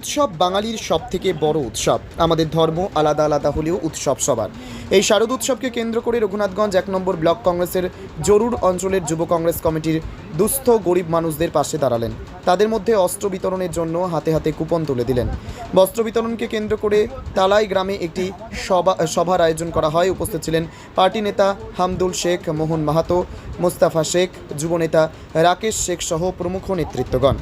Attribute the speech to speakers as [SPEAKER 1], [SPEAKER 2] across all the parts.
[SPEAKER 1] উৎসব বাঙালির সব থেকে বড় উৎসব। আমাদের ধর্ম আলাদা আলাদা হলেও উৎসব সবার। এই শারদ উৎসবকে কেন্দ্র করে রঘুনাথগঞ্জ এক নম্বর ব্লক কংগ্রেসের জরুর অঞ্চলের যুব কংগ্রেস কমিটির দুস্থ গরিব মানুষদের পাশে দাঁড়ালেন। তাদের মধ্যে অস্ত্র বিতরণের জন্য হাতে হাতে কুপন তুলে দিলেন। বস্ত্র বিতরণকে কেন্দ্র করে তালাই গ্রামে একটি সভা, সভার আয়োজন করা হয়। উপস্থিত ছিলেন পার্টি নেতা হামদুল শেখ, মোহন মাহাতো, মোস্তাফা শেখ যুবনেতা রাকেশ শেখ সহ প্রমুখ নেতৃত্বগণ।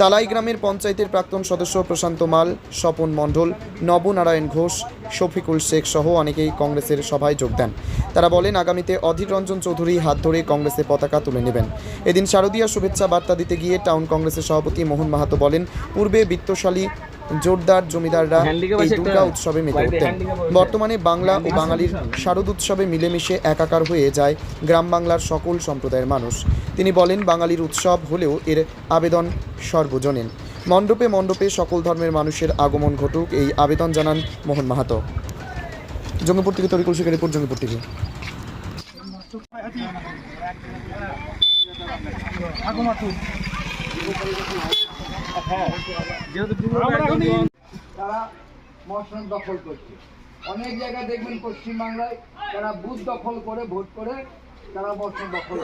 [SPEAKER 1] তালাই গ্রামের পঞ্চায়েতের প্রাক্তন সদস্য প্রশান্ত মাল, স্বপন মণ্ডল, নবনারায়ণ ঘোষ, শফিকুল শেখ সহ অনেকেই কংগ্রেসের সভায় যোগ দেন। তারা বলেন, আগামীতে অধীর রঞ্জন চৌধুরী হাত ধরে কংগ্রেসে পতাকা তুলে নেবেন। এদিন শারদীয় শুভেচ্ছা বার্তা দিতে গিয়ে টাউন কংগ্রেসের সভাপতি মোহন মাহাতো বলেন, পূর্বে বিত্তশালী জোরদার জমিদাররা এই দুর্গা উৎসবে মেতে উঠতেন। বর্তমানে বাংলা ও বাঙালির শারদ উৎসবে মিলেমিশে একাকার হয়ে যায় গ্রাম বাংলার সকল সম্প্রদায়ের মানুষ। তিনি বলেন বাঙালির উৎসব হলেও এর আবেদন সর্বজনীন। মণ্ডপে মণ্ডপে সকল ধর্মের মানুষের আগমন ঘটুক এই আবেদন জানান মোহন মাহাতো। জঙ্গিপুর থেকে তরিকুল শেখের রিপোর্ট জঙ্গিপুর থেকে
[SPEAKER 2] তারা মশন দখল করছে। অনেক জায়গায় দেখবেন পশ্চিমবাংলায় তারা বুথ দখল করে ভোট করে তারা মশন দখল